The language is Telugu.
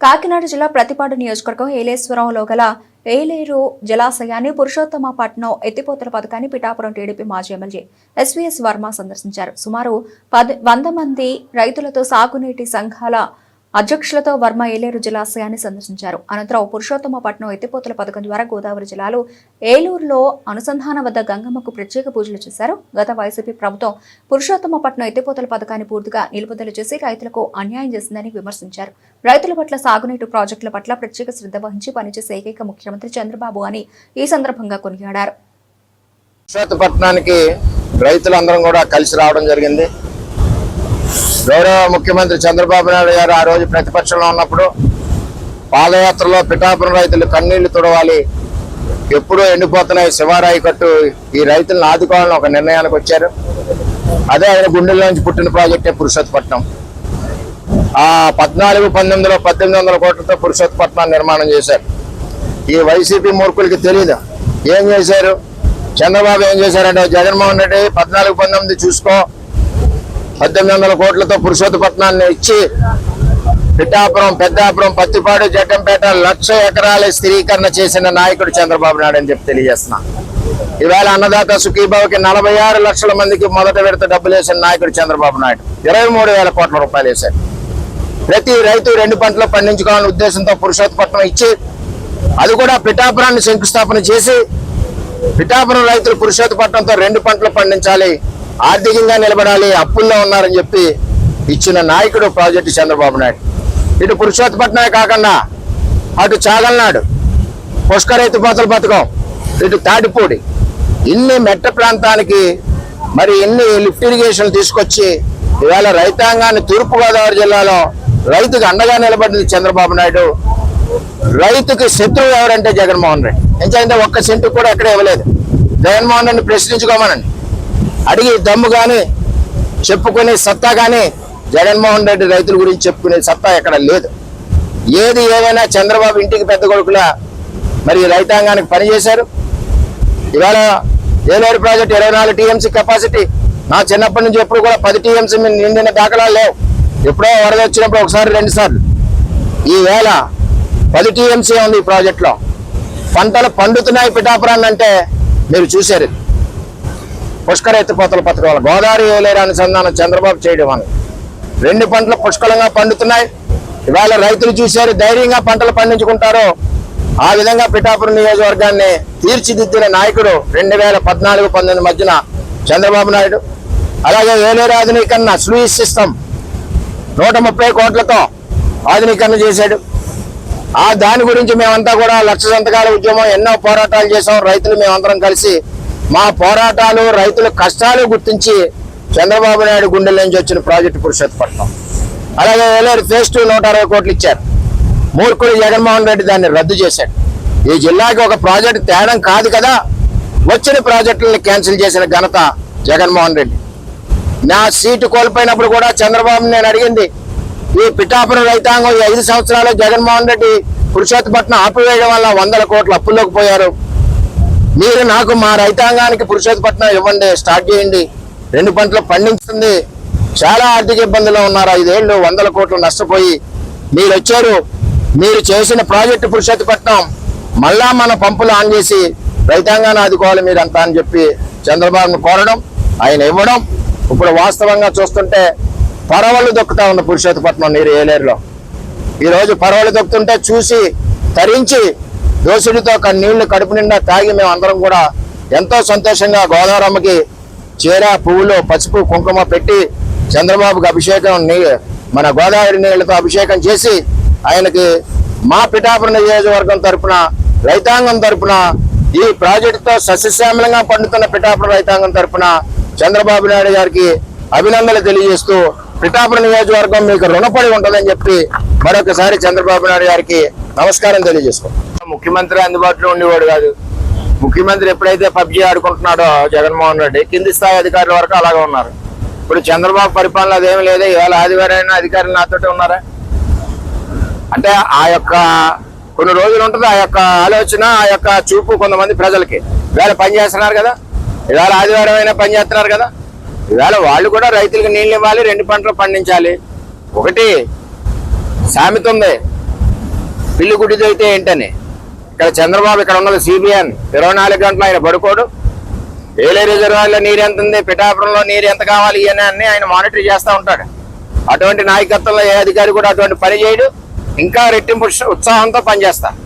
కాకినాడ జిల్లా ప్రతిపాడు నియోజకవర్గం ఏలేశ్వరంలో గల ఏలేరు జలాశయాన్ని పురుషోత్తమపట్నం ఎత్తిపోతల పథకాన్ని పిఠాపురం టీడీపీ మాజీ ఎమ్మెల్యే ఎస్వీఎస్ వర్మ సందర్శించారు. సుమారు పది వంద మంది రైతులతో సాగునీటి సంఘాల అధ్యక్షులతో వర్మ ఏలేరు జలాశయాన్ని సందర్శించారు. అనంతరం పురుషోత్తమపట్నం ఎత్తిపోతల పథకం ద్వారా గోదావరి జిల్లాలో ఏలూరులో అనుసంధానం వద్ద గంగమ్మకు ప్రత్యేక పూజలు చేశారు. గత వైసీపీ ప్రభుత్వం పురుషోత్తమపట్నం ఎత్తిపోతల పథకాన్ని పూర్తిగా నిలుపుదల చేసి రైతులకు అన్యాయం చేసిందని విమర్శించారు. రైతుల పట్ల సాగునీటి ప్రాజెక్టుల పట్ల ప్రత్యేక శ్రద్ధ వహించి పనిచేసే ఏకైక ముఖ్యమంత్రి చంద్రబాబు అని ఈ సందర్భంగా కొనియాడారు. విశాఖపట్నానికి రైతులందరం కూడా కలిసి రావడం జరిగింది. గౌరవ ముఖ్యమంత్రి చంద్రబాబు నాయుడు గారు ఆ రోజు ప్రతిపక్షంలో ఉన్నప్పుడు పాదయాత్రలో పిఠాపురం రైతులు కన్నీళ్ళు తుడవాలి. ఎప్పుడూ ఎండిపోతున్నాయి శివారాయి కట్టు. ఈ రైతులను ఆదుకోవాలని ఒక నిర్ణయానికి వచ్చారు. అదే ఆయన గుండెల్లోంచి పుట్టిన ప్రాజెక్టే పురుషోత్పట్నం. ఆ పద్నాలుగు పంతొమ్మిదిలో పద్దెనిమిది వందల కోట్లతో పురుషోత్పట్నాన్ని నిర్మాణం చేశారు. ఈ వైసీపీ మూర్ఖులకి తెలియదు ఏం చేశారు? చంద్రబాబు ఏం చేశారంటే జగన్మోహన్ రెడ్డి పద్నాలుగు పంతొమ్మిది చూసుకో పద్దెనిమిది వందల కోట్లతో పురుషోత్తపట్నాన్ని ఇచ్చి పిఠాపురం పెద్దాపురం పత్తిపాడు జగ్గంపేట లక్ష ఎకరాల స్థిరీకరణ చేసిన నాయకుడు చంద్రబాబు నాయుడు అని చెప్పి తెలియజేస్తున్నా. ఈవేళ అన్నదాత సుఖీబాబుకి నలభై ఆరు లక్షల మందికి మొదట విడత డబ్బులు వేసిన నాయకుడు చంద్రబాబు నాయుడు. ఇరవై మూడు వేల కోట్ల రూపాయలు వేశారు ప్రతి రైతు రెండు పంటలు పండించుకోవాలనే ఉద్దేశంతో పురుషోత్తపట్నం ఇచ్చి అది కూడా పిఠాపురాన్ని శంకుస్థాపన చేసి పిఠాపురం రైతులు పురుషోత్తపట్నంతో రెండు పంటలు పండించాలి. ఆర్థికంగా నిలబడాలి అప్పుల్లో ఉన్నారని చెప్పి ఇచ్చిన నాయకుడు ప్రాజెక్టు చంద్రబాబు నాయుడు. ఇటు పురుషోత్తపట్నమే కాకుండా అటు చాగల్నాడు పుష్కర పోతల పథకం ఇటు తాటిపూడి ఇన్ని మెట్ట ప్రాంతానికి మరి ఇన్ని లిఫ్ట్ ఇరిగేషన్ తీసుకొచ్చి ఇవాళ రైతాంగాన్ని తూర్పుగోదావరి జిల్లాలో రైతుకు అండగా నిలబడింది చంద్రబాబు నాయుడు. రైతుకి శత్రువు ఎవరంటే జగన్మోహన్ రెడ్డి. ఎంచంటే ఒక్క సెంటు కూడా ఎక్కడ ఇవ్వలేదు. జగన్మోహన్ రెడ్డిని ప్రశ్నించుకోమనండి. అడిగి దమ్ము కానీ చెప్పుకునే సత్తా కానీ జగన్మోహన్ రెడ్డి రైతుల గురించి చెప్పుకునే సత్తా ఎక్కడ లేదు. ఏది ఏదైనా చంద్రబాబు ఇంటికి పెద్ద కొడుకులా మరి రైతాంగానికి పనిచేశారు ఇవాళ ఏలేరు ప్రాజెక్ట్ ఇరవై నాలుగు టీఎంసీ కెపాసిటీ. నా చిన్నప్పటి నుంచి ఎప్పుడు కూడా పది టీఎంసీ నిండిన దాఖలాలు లేవు. ఎప్పుడో వరద వచ్చినప్పుడు ఒకసారి రెండు సార్లు. ఈ వేళ పది టీఎంసీ ఉంది ఈ ప్రాజెక్ట్లో. పంటలు పండుతున్నాయి పిఠాపురాన్ని అంటే మీరు చూశారు. పుష్కర ఎత్తిపోతల పథకం వల్ల గోదావరి ఏలేరు అనుసంధానం చంద్రబాబు చేయడం వల్ల రెండు పంటలు పుష్కలంగా పండుతున్నాయి. ఇవాళ రైతులు చూశారు ధైర్యంగా పంటలు పండించుకుంటారు. ఆ విధంగా పిఠాపురం నియోజకవర్గాన్ని తీర్చిదిద్దిన నాయకుడు రెండు వేల పద్నాలుగు పంతొమ్మిది మధ్యన చంద్రబాబు నాయుడు. అలాగే ఏలేరు ఆధునీకరణ స్లూయిస్ సిస్టమ్ నూట ముప్పై కోట్లతో ఆధునీకరణ చేశాడు. ఆ దాని గురించి మేమంతా కూడా లక్ష సంతకాల ఉద్యమం ఎన్నో పోరాటాలు చేసాం రైతులు మేమందరం కలిసి మా పోరాటాలు రైతుల కష్టాలు గుర్తించి చంద్రబాబు నాయుడు గుండెల నుంచి వచ్చిన ప్రాజెక్టు పురుషోత్పట్నం అలాగే వేలేరు ఫేజ్ టూ నూట అరవై కోట్లు ఇచ్చారు. మూర్ఖుడు జగన్మోహన్ రెడ్డి దాన్ని రద్దు చేశాడు. ఈ జిల్లాకి ఒక ప్రాజెక్టు తేడం కాదు కదా? వచ్చిన ప్రాజెక్టులను క్యాన్సిల్ చేసిన ఘనత జగన్మోహన్ రెడ్డి. నా సీటు కోల్పోయినప్పుడు కూడా చంద్రబాబు నేను అడిగింది ఈ పిఠాపురం రైతాంగం ఈ ఐదు సంవత్సరాలు జగన్మోహన్ రెడ్డి పురుషోత్తపట్నం ఆపివేయడం వల్ల వందల కోట్ల అప్పుల్లోకి పోయారు. మీరు నాకు మా రైతాంగానికి పురుషోత్పట్నం ఇవ్వండి స్టార్ట్ చేయండి. రెండు పంటలు పండించింది చాలా ఆర్థిక ఇబ్బందులు ఉన్నారు. ఐదేళ్ళు వందల కోట్లు నష్టపోయి మీరు వచ్చారు. మీరు చేసిన ప్రాజెక్టు పురుషోత్పట్నం మళ్ళా మన పంపులు ఆన్ చేసి రైతాంగాన్ని ఆదుకోవాలి అంతా అని చెప్పి చంద్రబాబును కోరడం ఆయన ఇవ్వడం. ఇప్పుడు వాస్తవంగా చూస్తుంటే పరవళ్ళు దొక్కుతా ఉన్న పురుషోత్పట్నం నీరు ఏలేరులో. ఈరోజు రోజు పరవళ్ళు దొక్కుతుంటే చూసి తరించి దోసుడితో నీళ్ళు కడుపు నిండా తాగి మేము అందరం కూడా ఎంతో సంతోషంగా గోదావరమ్మకి చీర పువ్వులు పసుపు కుంకుమ పెట్టి చంద్రబాబుకి అభిషేకం నీ మన గోదావరి నీళ్ళతో అభిషేకం చేసి ఆయనకి మా పిఠాపురం నియోజకవర్గం తరపున రైతాంగం తరపున ఈ ప్రాజెక్టుతో సస్యశ్యామలంగా పండుతున్న పిఠాపురం రైతాంగం తరపున చంద్రబాబు నాయుడు గారికి అభినందనలు తెలియజేస్తూ పిఠాపురం నియోజకవర్గం మీకు రుణపడి ఉంటుందని చెప్పి మరొకసారి చంద్రబాబు నాయుడు గారికి నమస్కారం తెలియజేసుకుంటాం ముఖ్యమంత్రి అందుబాటులో ఉండేవాడు కాదు. ముఖ్యమంత్రి ఎప్పుడైతే పబ్జీ ఆడుకుంటున్నాడో జగన్మోహన్ రెడ్డి కింది స్థాయి అధికారుల వరకు అలాగే ఉన్నారు. ఇప్పుడు చంద్రబాబు పరిపాలన అదేమి లేదు ఇవాళ ఆదివారం అధికారులు నాతోటే ఉన్నారా? అంటే ఆ యొక్క కొన్ని రోజులు ఉంటుంది ఆ యొక్క ఆలోచన ఆ యొక్క చూపు కొంతమంది ప్రజలకి. ఇవాళ పని చేస్తున్నారు కదా ఇవాళ ఆదివారం అయినా పని చేస్తున్నారు కదా. ఇవాళ వాళ్ళు కూడా రైతులకు నీళ్ళు ఇవ్వాలి రెండు పంటలు పండించాలి. ఒకటి సామెత ఉంది. పిల్లి గుడ్డిది ఏంటని. ఇక్కడ చంద్రబాబు ఇక్కడ ఉన్నది సిబిఎన్ ఇరవై నాలుగు గంటలు ఆయన పడుకోడు. ఏలే రిజర్వాయర్లో నీరు ఎంత ఉంది? పిఠాపురంలో నీరు ఎంత కావాలి? ఇవన్నీ అన్ని ఆయన మానిటర్ చేస్తూ ఉంటాడు. అటువంటి నాయకత్వంలో ఏ అధికారి కూడా అటువంటి పని చేయడు. ఇంకా రెట్టింపు ఉత్సాహంతో పనిచేస్తాను